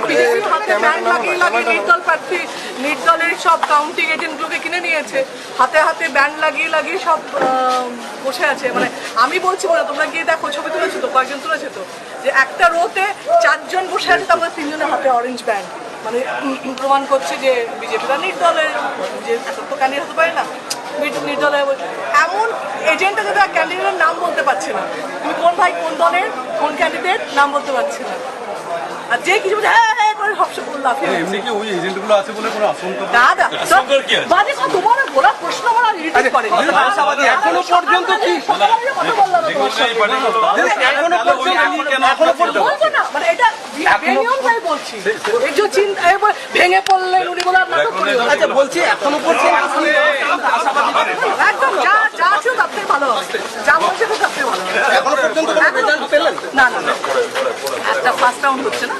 বিজেপির হাতে ব্যান্ড লাগিয়ে লাগিয়ে নির্দল প্রার্থী নির্দলের সব কাউন্টিং এজেন্টগুলোকে কিনে নিয়েছে। হাতে হাতে ব্যান্ড লাগিয়ে লাগিয়ে সব বসে আছে। মানে আমি বলছি বলে তোমরা গিয়ে দেখো ছবি তুলেছো তো? কয়েকজন তুলেছে তো? যে একটা রোতে চারজন বসে আছে তারপরে তিনজনের হাতে অরেঞ্জ ব্যান্ড মানে প্রমাণ করছে যে বিজেপিরা নির্দলের। যে তো ক্যান্ডিডেট হতে পারে না নির- নির্দলের এমন এজেন্টে যদি ক্যান্ডিডেটের নাম বলতে পারছে না তুমি কোন ভাই কোন দলের কোন ক্যান্ডিডেট নাম বলতে পারছে না। আর যে কিছু হ্যাঁ হ্যাঁ করে সবসময় বললাম এমনি কি ওই এজেন্টগুলো আছে বলে কোনো আশঙ্কা দাদা আশঙ্কার কি আছে? কথা তোমার বলা প্রশ্ন আমার ইরিটেট করে এখনও পর্যন্ত কি। এখনও পর্যন্ত এখনও পর্যন্ত বলব না মানে এটা বলছি এই যে চিন্তা ভেঙে পড়লেন উনি বলে নাটক করে আচ্ছা বলছি এখনও পর্যন্ত একদম যা যা ছিল তার থেকে ভালো যা বলছে তার থেকে ভালো এখনও পর্যন্ত কোনো রেজাল্ট পেলেন না না ফার্স্ট রাউন্ড হচ্ছে না?